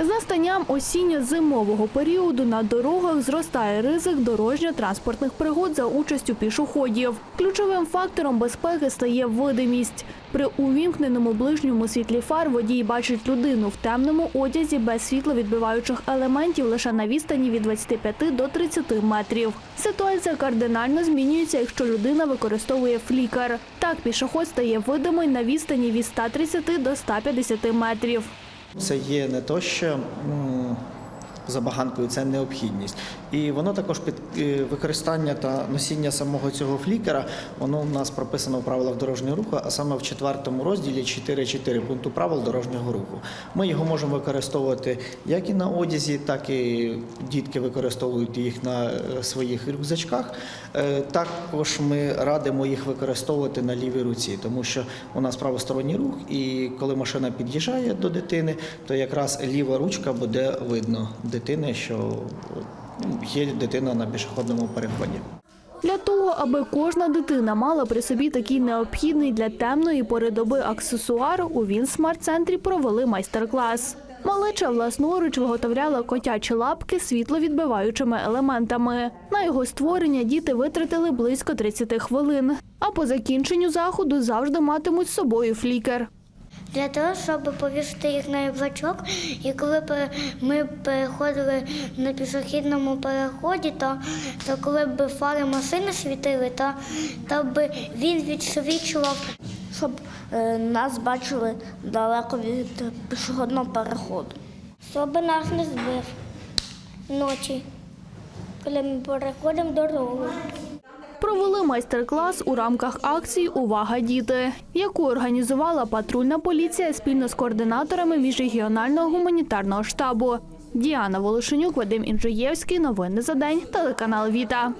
З настанням осінньо-зимового періоду на дорогах зростає ризик дорожньо-транспортних пригод за участю пішоходів. Ключовим фактором безпеки стає видимість. При увімкненому ближньому світлі фар водій бачить людину в темному одязі без світловідбиваючих елементів лише на відстані від 25 до 30 метрів. Ситуація кардинально змінюється, якщо людина використовує флікер. Так пішоход стає видимий на відстані від 130 до 150 метрів. Це є не то, що забаганкою, це необхідність. І воно також під е, використання та носіння самого цього флікера, воно у нас прописано в правилах дорожнього руху, а саме в четвертому розділі 4.4 пункту правил дорожнього руху. Ми його можемо використовувати як і на одязі, так і дітки використовують їх на е, своїх рюкзачках. Е, Також ми радимо їх використовувати на лівій руці, тому що у нас правосторонній рух, і коли машина під'їжджає до дитини, то якраз ліва ручка буде видно що ну, є дитина на пішохідному переході. Для того, аби кожна дитина мала при собі такий необхідний для темної пори доби аксесуар, у Вінсмарт-центрі провели майстер-клас. Малеча власноруч виготовляла котячі лапки світловідбиваючими елементами. На його створення діти витратили близько 30 хвилин. А по закінченню заходу завжди матимуть з собою флікер. Для того, щоб повісити їх на рюкзачок, і коли ми переходили на пішохідному переході, то, то коли б фари машини світили, то, то б він відсвічував щоб е, нас бачили далеко від пішохідного переходу. щоб нас не збив вночі, коли ми переходимо дорогу. Провели майстер-клас у рамках акції Увага, діти, яку організувала патрульна поліція спільно з координаторами міжрегіонального гуманітарного штабу. Діана Волошенюк, Вадим Інжиєвський. Новини за день. Телеканал Віта.